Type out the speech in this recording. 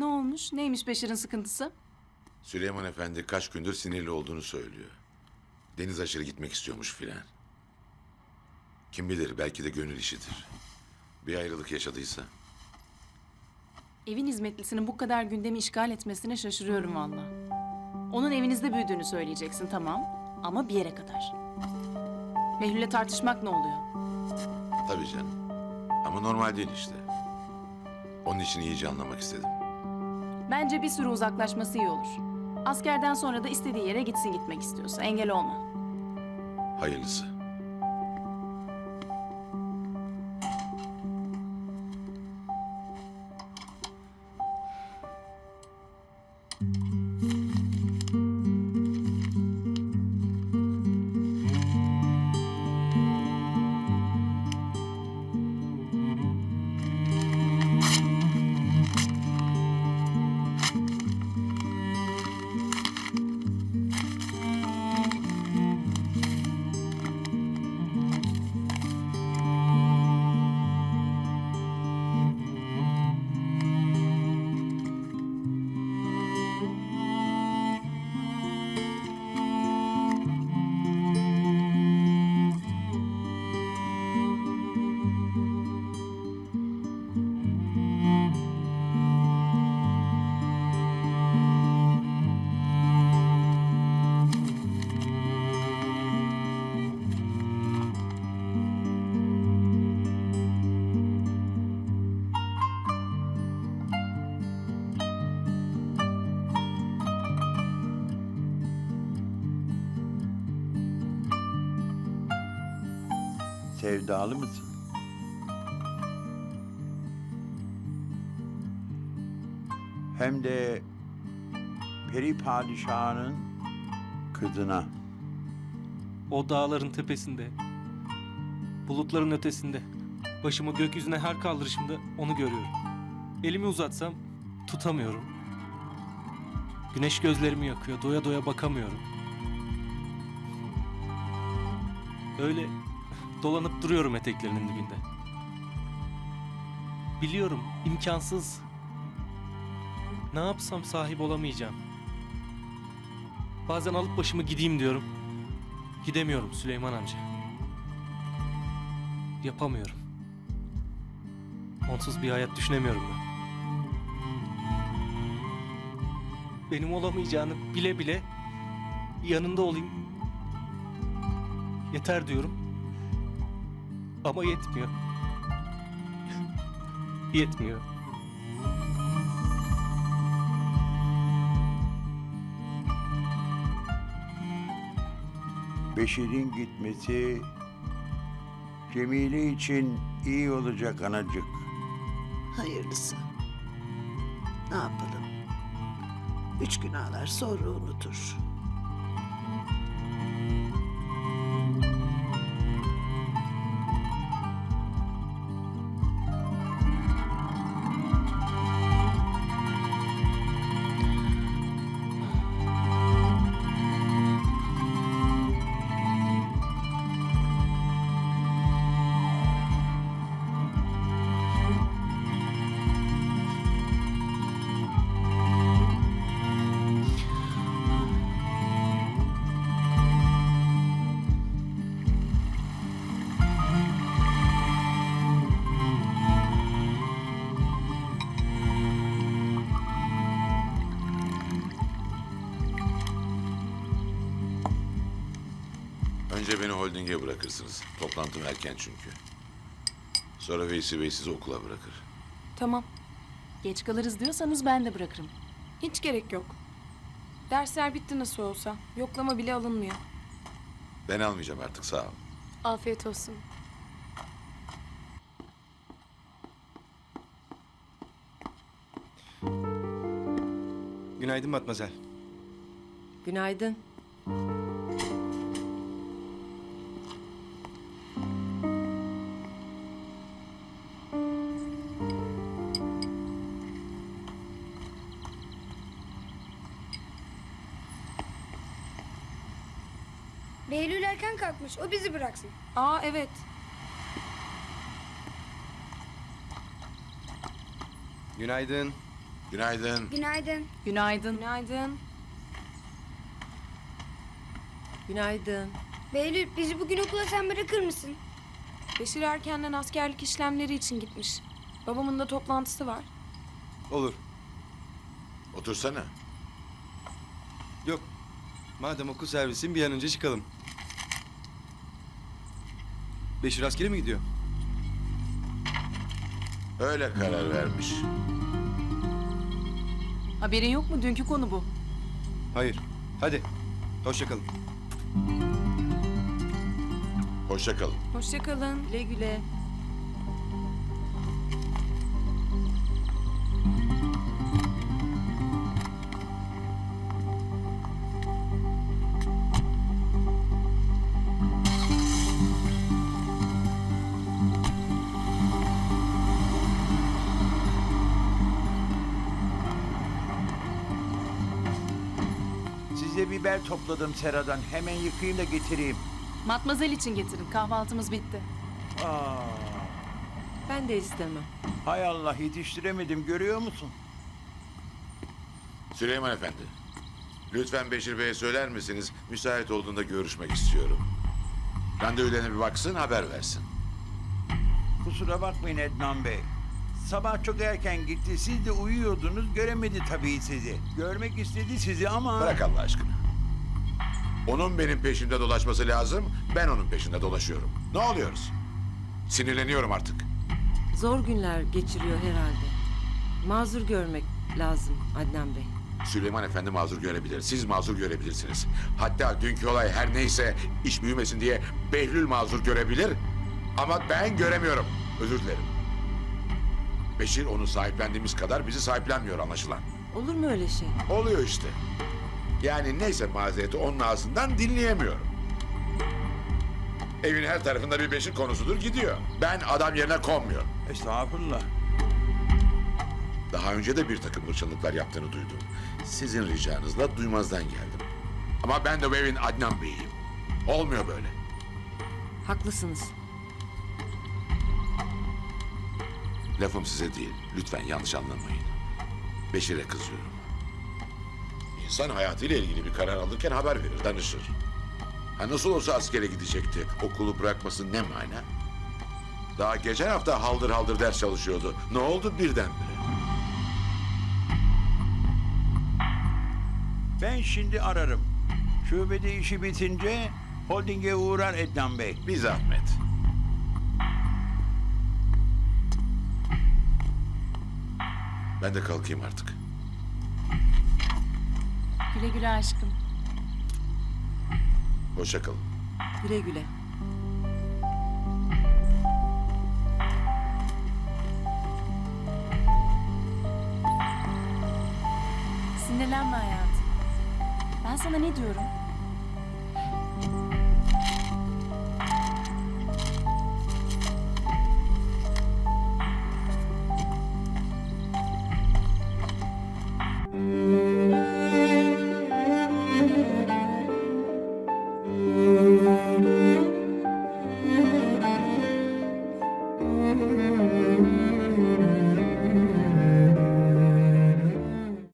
Ne olmuş? Neymiş Beşir'in sıkıntısı? Süleyman Efendi kaç gündür sinirli olduğunu söylüyor. Deniz aşırı gitmek istiyormuş filan. Kim bilir belki de gönül işidir. Bir ayrılık yaşadıysa. Evin hizmetlisinin bu kadar gündemi işgal etmesine şaşırıyorum valla. Onun evinizde büyüdüğünü söyleyeceksin tamam ama bir yere kadar. Behlül'le tartışmak ne oluyor? Tabii canım. Ama normal değil işte. Onun için iyice anlamak istedim. Bence bir süre uzaklaşması iyi olur. Askerden sonra da istediği yere gitsin gitmek istiyorsa. Engel olma. Hayırlısı. Sevdalı mısın? Hem de peri padişahının kızına. O dağların tepesinde, bulutların ötesinde, başımı gökyüzüne her kaldırışımda onu görüyorum. Elimi uzatsam tutamıyorum. Güneş gözlerimi yakıyor, doya doya bakamıyorum. Öyle dolanıp duruyorum eteklerinin dibinde. Biliyorum, imkansız. Ne yapsam sahip olamayacağım. Bazen alıp başımı gideyim diyorum. Gidemiyorum Süleyman amca. Yapamıyorum. Onsuz bir hayat düşünemiyorum ben. Benim olamayacağını bile bile yanında olayım. Yeter diyorum. Ama yetmiyor. Yetmiyor. Beşir'in gitmesi Cemile için iyi olacak anacık. Hayırlısı. Ne yapalım? Üç gün ağlar sonra unutur. Önce beni holdinge bırakırsınız. Toplantım erken çünkü. Sonra Veysi Bey sizi okula bırakır. Tamam. Geç kalırız diyorsanız ben de bırakırım. Hiç gerek yok. Dersler bitti nasıl olsa. Yoklama bile alınmıyor. Ben almayacağım artık sağ ol. Afiyet olsun. Günaydın Matmazel. Günaydın. Behlül erken kalkmış. O bizi bıraksın. Aa evet. Günaydın. Günaydın. Günaydın. Günaydın. Günaydın. Günaydın. Behlül bizi bugün okula sen bırakır mısın? Beşir erkenden askerlik işlemleri için gitmiş. Babamın da toplantısı var. Olur. Otursana. Yok. Madem okul servisin bir an önce çıkalım. Beşir askere mi gidiyor? Öyle karar vermiş. Haberin yok mu? Dünkü konu bu. Hayır. Hadi. Hoşça kalın. Hoşça kalın. Hoşça kalın. Güle güle. Size biber topladım seradan. Hemen yıkayayım da getireyim. Matmazel için getirin. Kahvaltımız bitti. Aa, Ben de istemem. hay Allah yetiştiremedim görüyor musun? Süleyman Efendi. Lütfen Beşir Bey'e söyler misiniz? Müsait olduğunda görüşmek istiyorum. Randevularına bir baksın, haber versin. Kusura bakmayın Ednan Bey. Sabah çok erken gitti. Siz de uyuyordunuz. Göremedi tabii sizi. Görmek istedi sizi ama... Bırak Allah aşkına. Onun benim peşimde dolaşması lazım, ben onun peşinde dolaşıyorum. Ne oluyoruz? Sinirleniyorum artık. Zor günler geçiriyor herhalde. Mazur görmek lazım Adnan Bey. Süleyman Efendi mazur görebilir, siz mazur görebilirsiniz. Hatta dünkü olay her neyse iş büyümesin diye Behlül mazur görebilir. Ama ben göremiyorum. Özür dilerim. Beşir onu sahiplendiğimiz kadar bizi sahiplenmiyor anlaşılan. Olur mu öyle şey? Oluyor işte. Yani neyse mazereti onun ağzından dinleyemiyorum. Evin her tarafında bir Beşir konusudur gidiyor. Ben adam yerine konmuyorum. Estağfurullah. Daha önce de bir takım hırçınlıklar yaptığını duydum. Sizin ricanızla duymazdan geldim. Ama ben de bu evin Adnan Bey'iyim. Olmuyor böyle. Haklısınız. Lafım size değil. Lütfen yanlış anlamayın. Beşir'e kızıyorum. İnsan hayatıyla ilgili bir karar alırken haber verir, danışır. Ha nasıl olsa askere gidecekti. Okulu bırakması ne mana? Daha geçen hafta haldır haldır ders çalışıyordu. Ne oldu birdenbire? Ben şimdi ararım. Şubede işi bitince holdinge uğrar Ednan Bey. Bir zahmet. Ben de kalkayım artık. Güle güle aşkım. Hoşça kalın. Güle güle. Sinirlenme hayatım. Ben sana ne diyorum?